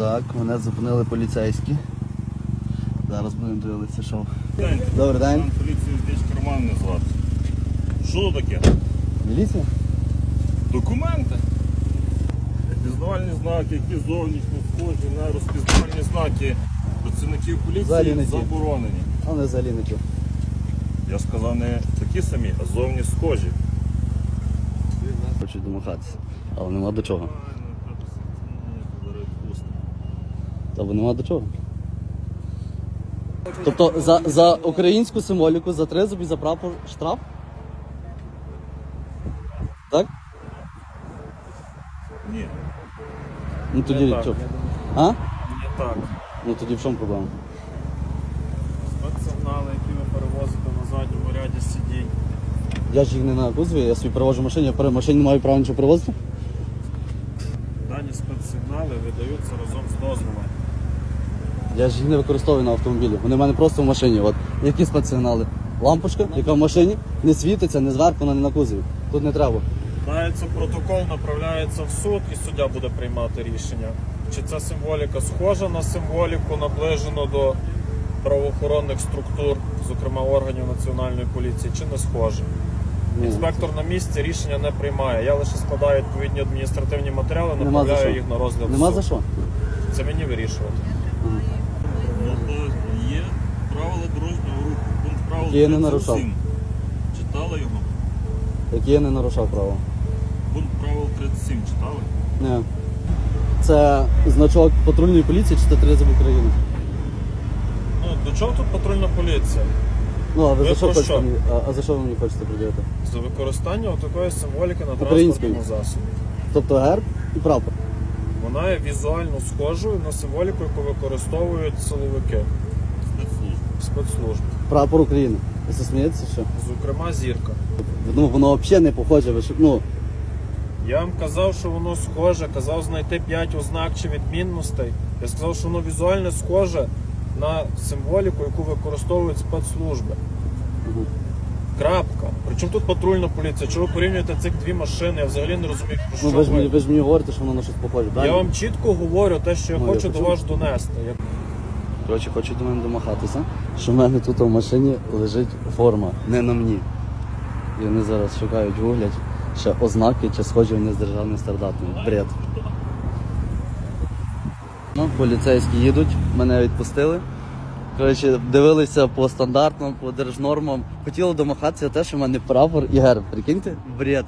Так, мене зупинили поліцейські. Зараз будемо дивитися, що. Добрий день. Поліцію здесь карман не звати. Що таке? Міліція? Документи. Розпізнавальні знаки, які зовнішні схожі на розпізнавальні знаки працівників поліції ті. заборонені. А не взагалі не ті. Я сказав не такі самі, а зовні схожі. Хочу домахатися. Але нема до чого. Тобто нема до чого. Тобто за, за українську символіку, за тризуб і за прапор штраф? Так? Ні. Ну тоді Не так. що? А? Не так. Ну тоді в чому проблема? Спецсигнали, які ви перевозите на задньому ряді сидінь. Я ж їх не на кузові, я собі перевожу в машині, я машині не маю права нічого перевозити. Дані спецсигнали видаються разом з дозволом. Я ж їх не використовую на автомобілі. Вони в мене просто в машині. От які спецсигнали? Лампочка, яка в машині, не світиться, не зверху, вона не на кузові. Тут не треба. Дається протокол, направляється в суд і суддя буде приймати рішення. Чи ця символіка схожа на символіку, наближену до правоохоронних структур, зокрема органів національної поліції, чи не схожа. Ні. Інспектор на місці рішення не приймає. Я лише складаю відповідні адміністративні матеріали, Нема за направляю що. їх на розгляд. в Нема суд. за що? Це мені вирішувати. Ну то є правила дорожнього руху. Пункт правил Які я не 37. нарушав. Читали його? Які я не нарушав право. Пункт правил 37 читали? Ні. Це значок патрульної поліції чи це тризуб України? Ну, до чого тут патрульна поліція? Ну, а ви, Ви за що про хочете що? мені? А, а за що ви мені хочете приділити? За використання такої символіки на Української. транспортному засобі. Тобто герб і прапор. Вона є візуально схожою на символіку, яку використовують силовики Спецслужб. спецслужб. Прапор України. Ви це смієтеся що? Зокрема, зірка. Ну, воно взагалі не похоже. Ви що- ну, Я вам казав, що воно схоже, казав знайти 5 ознак чи відмінностей. Я сказав, що воно візуально схоже на символіку, яку використовують спецслужби. Мгм. Крапка. Причому тут патрульна поліція? Чого порівнюєте цих дві машини? Я взагалі не розумію, про що ну ви ж, мені, ви ж мені говорите, що воно на щось похоже. Я вам чітко говорю те, що я Ну, я хочу до почув. вас донести. Я- Коротше, хочу до мене домахатися, що в мене тут в машині лежить форма, не на мені. І вони зараз шукають, гуглять ще ознаки, чи схожі вони з державним стандартом. Бред. Ну, поліцейські їдуть, мене відпустили. Коротше, дивилися по стандартам, по держнормам. Хотіли домахатися те, що в мене прапор і герб. Прикиньте? Бред.